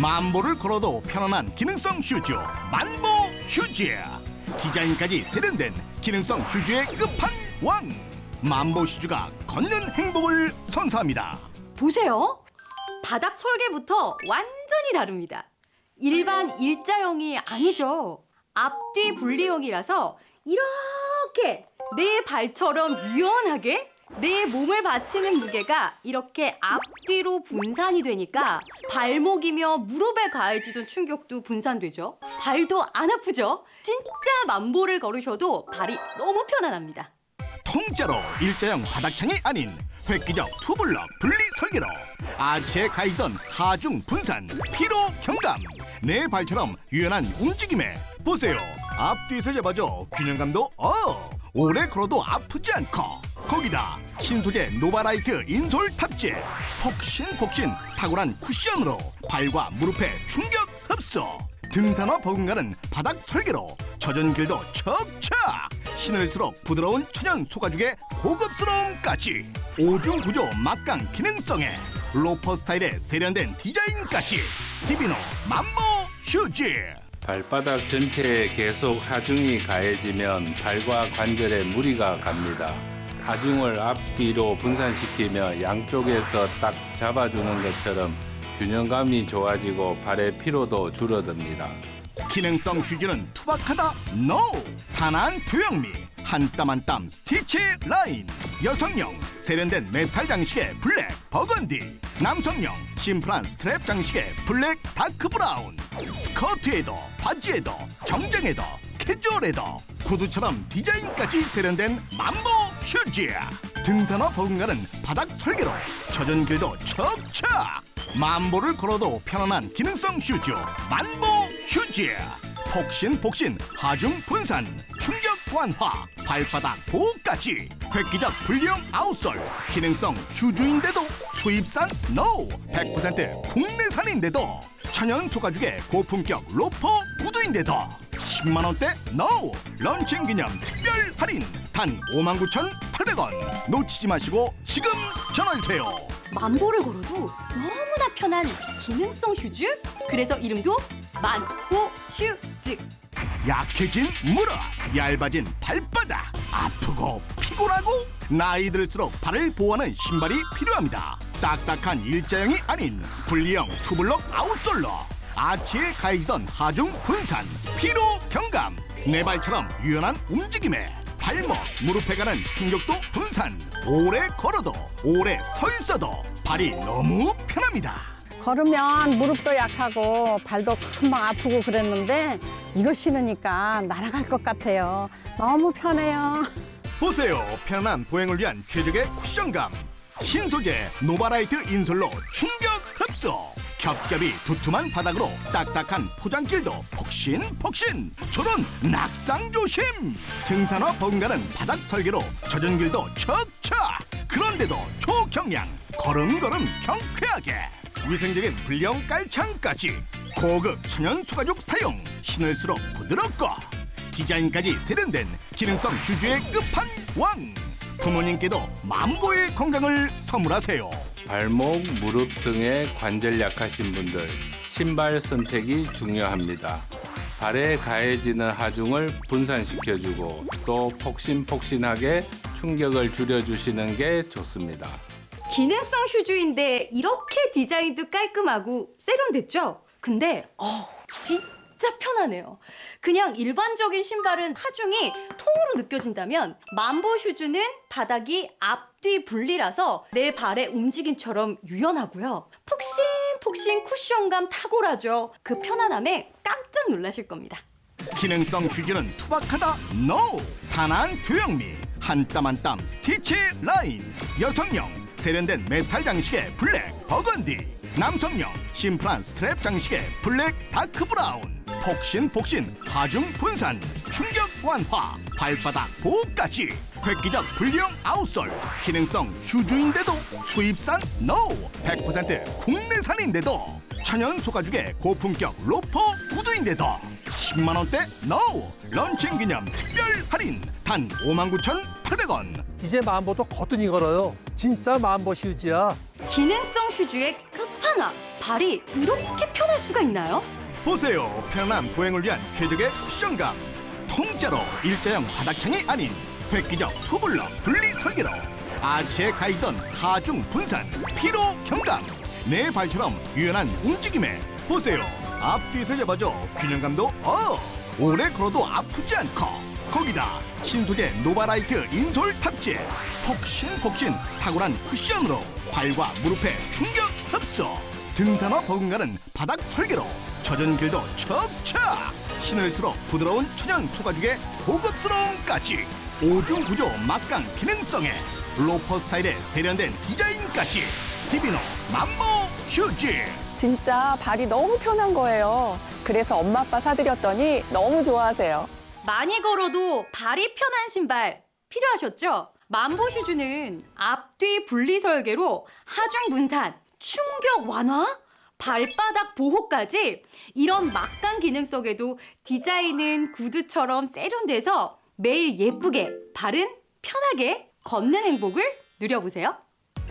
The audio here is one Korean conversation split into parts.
만보를 걸어도 편안한 기능성 슈즈 만보 슈즈 디자인까지 세련된 기능성 슈즈의 끝판왕 만보 슈즈가 걷는 행복을 선사합니다 보세요. 바닥 설계부터 완전히 다릅니다. 일반 일자형이 아니죠. 앞뒤 분리형이라서 이렇게 내 발처럼 유연하게 내 몸을 받치는 무게가 이렇게 앞뒤로 분산이 되니까 발목이며 무릎에 가해지던 충격도 분산되죠. 발도 안 아프죠. 진짜 만보를 걸으셔도 발이 너무 편안합니다. 통짜로 일자형 바닥창이 아닌 획기적 투블럭 분리 설계로 아치에 가있던 하중 분산 피로 경감 내 발처럼 유연한 움직임에 보세요 앞뒤에서 잡아줘 균형감도 어 오래 걸어도 아프지 않고 거기다. 신소재 노바라이트 인솔 탑재. 폭신폭신 탁월한 쿠션으로 발과 무릎의 충격 흡수. 등산화 버금가는 바닥 설계로 젖은 길도 척척 신을수록 부드러운 천연 소가죽의 고급스러움까지. 오중 구조 막강 기능성에 로퍼 스타일의 세련된 디자인까지. 디비노 맘보 슈즈. 발바닥 전체에 계속 하중이 가해지면 발과 관절에 무리가 갑니다. 하중을 앞뒤로 분산시키며 양쪽에서 딱 잡아주는 것처럼 균형감이 좋아지고 발의 피로도 줄어듭니다. 기능성 슈즈는 투박하다. 노 단아한 조형미. 한 땀 한 땀 스티치 라인. 여성용. 세련된 메탈 장식의 블랙 버건디. 남성용. 심플한 스트랩 장식의 블랙 다크 브라운. 스커트에도 바지에도 정장에도 캐주얼에도 구두처럼 디자인까지 세련된 만보 슈즈. 등산화 버금가는 바닥 설계로 젖은 길도 척척. 만보를 걸어도 편안한 기능성 슈즈 만보 슈즈. 폭신 폭신 하중 분산 충격 완화 발바닥 보호까지 획기적 불리형 아웃솔 기능성 슈즈인데도 수입산 노100% 국내산인데도 천연 소가죽의 고품격 로퍼 구두인데도 10만 원대 노 런칭 기념 특별 할인 단 59,800원 놓치지 마시고 지금 전화주세요. 만보를 걸어도 너무나 편한 기능성 슈즈? 그래서 이름도 만보 슈즈. 약해진 무릎, 얇아진 발바닥, 아프고 피곤하고 나이 들수록 발을 보호하는 신발이 필요합니다. 딱딱한 일자형이 아닌 분리형 투블럭 아웃솔러, 아치에 가해지던 하중 분산, 피로 경감, 내 발처럼 유연한 움직임에 발목, 무릎에 가는 충격도 분산, 오래 걸어도 오래 서 있어도 발이 너무 편합니다. 걸으면 무릎도 약하고 발도 금방 아프고 그랬는데 이거 신으니까 날아갈 것 같아요. 너무 편해요. 보세요 편안한 보행을 위한 최적의 쿠션감 신소재 노바라이트 인솔로 충격 흡수 겹겹이 두툼한 바닥으로 딱딱한 포장길도 폭신폭신. 저런 낙상 조심! 등산화 버금가는 바닥 설계로 젖은 길도 척척 그런데도 초경량 걸음걸음 경쾌하게! 위생적인 불량 깔창까지! 고급 천연 소가죽 사용! 신을수록 부드럽고! 디자인까지 세련된 기능성 슈즈의 끝판왕! 부모님께도 만보의 건강을 선물하세요 발목, 무릎 등의 관절 약하신 분들 신발 선택이 중요합니다. 발에 가해지는 하중을 분산시켜주고 또 폭신폭신하게 충격을 줄여주시는 게 좋습니다. 기능성 슈즈인데 이렇게 디자인도 깔끔하고 세련됐죠? 근데 어 진짜 편하네요. 그냥 일반적인 신발은 하중이 통으로 느껴진다면 만보 슈즈는 바닥이 앞뒤 분리라서 내 발의 움직임처럼 유연하고요. 폭신폭신 쿠션감 탁월하죠. 그 편안함에 깜짝 놀라실 겁니다. 기능성 슈즈는 투박하다 노 단아한 조형미 한 땀 한 땀 스티치 라인 여성용 세련된 메탈 장식의 블랙 버건디 남성용 심플한 스트랩 장식의 블랙 다크 브라운 폭신폭신 하중 분산 충격 완화 발바닥 보호까지. 획기적 불량 아웃솔. 기능성 슈즈인데도 수입산 노. 100% 국내산인데도. 천연 소가죽의 고품격 로퍼 구두인데도. 10만 원대 노. 런칭 기념 특별 할인. 단 59,800원. 이제 만보도 거뜬히 걸어요. 진짜 만보 슈즈야. 기능성 슈즈의 끝판왕. 발이 이렇게 편할 수가 있나요? 보세요. 편안한 보행을 위한 최적의 쿠션감. 통짜로 일자형 바닥창이 아닌 획기적 투블럭 분리 설계로 아치에 가있던 하중 분산 피로 경감 내 발처럼 유연한 움직임에 보세요. 앞뒤에서 잡아줘 균형감도 어! 오래 걸어도 아프지 않고 거기다 신소재 노바라이트 인솔 탑재 폭신폭신 탁월한 쿠션으로 발과 무릎의 충격 흡수 등산화 버금가는 바닥 설계로 젖은 길도 척척 신을수록 부드러운 천연 소가죽의 고급스러움까지 오중 구조 막강 기능성에 로퍼 스타일의 세련된 디자인까지 디비노 만모 슈즈 진짜 발이 너무 편한 거예요. 그래서 엄마 아빠 사드렸더니 너무 좋아하세요. 많이 걸어도 발이 편한 신발 필요하셨죠? 만보 슈즈는 앞뒤 분리 설계로 하중 분산, 충격 완화, 발바닥 보호까지 이런 막강 기능 속에도 디자인은 구두처럼 세련돼서 매일 예쁘게 발은 편하게 걷는 행복을 누려보세요.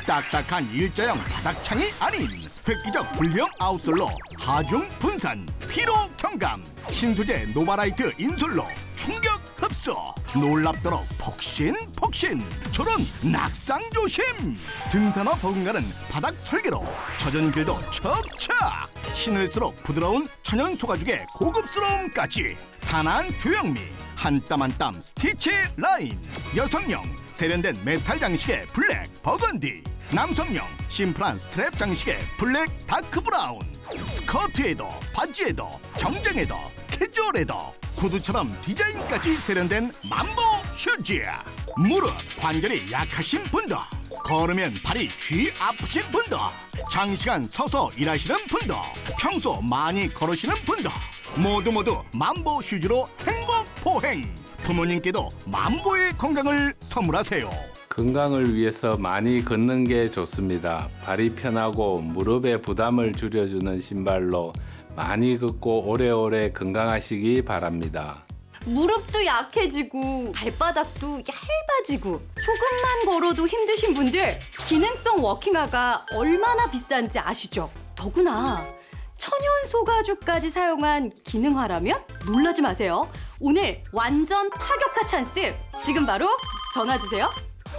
딱딱한 일자형 바닥창이 아닌 획기적 불량 아웃솔로 하중 분산 피로 경감 신소재 노바라이트 인솔로 충격 흡수 놀랍도록 폭신폭신. 저런 낙상 조심. 등산화 버금가는 바닥 설계로 젖은 길도 척척. 신을수록 부드러운 천연 소가죽의 고급스러움까지. 단한 조형미 한땀 한 땀 스티치 라인. 여성용 세련된 메탈 장식의 블랙 버건디. 남성용 심플한 스트랩 장식의 블랙 다크 브라운. 스커트에도 바지에도 정장에도 캐주얼에도 구두처럼 디자인까지 세련된 만보 슈즈. 무릎 관절이 약하신 분도 걸으면 발이 휘 아프신 분도 장시간 서서 일하시는 분도 평소 많이 걸으시는 분도 모두 모두 만보 슈즈로 행복 보행. 부모님께도 만보의 건강을 선물하세요. 건강을 위해서 많이 걷는 게 좋습니다. 발이 편하고 무릎의 부담을 줄여주는 신발로 많이 걷고 오래오래 건강하시기 바랍니다. 무릎도 약해지고 발바닥도 얇아지고 조금만 걸어도 힘드신 분들 기능성 워킹화가 얼마나 비싼지 아시죠? 더구나 천연 소가죽까지 사용한 기능화라면 놀라지 마세요. 오늘 완전 파격화 찬스 지금 바로 전화 주세요.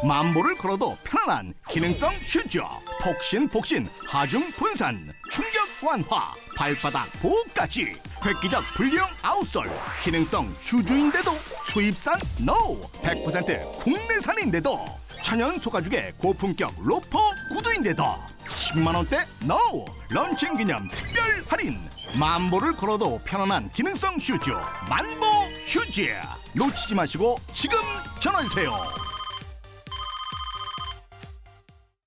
만보를 걸어도 편안한 기능성 슈즈 폭신 폭신 하중 분산 충격 완화 발바닥 보호까지 획기적 불량 아웃솔 기능성 슈즈인데도 수입산 노100% 국내산인데도 천연 소가죽의 고품격 로퍼 구두인데도 10만원대 노 런칭 기념 특별 할인. 만보를 걸어도 편안한 기능성 슈즈 만보 슈즈. 놓치지 마시고 지금 전화주세요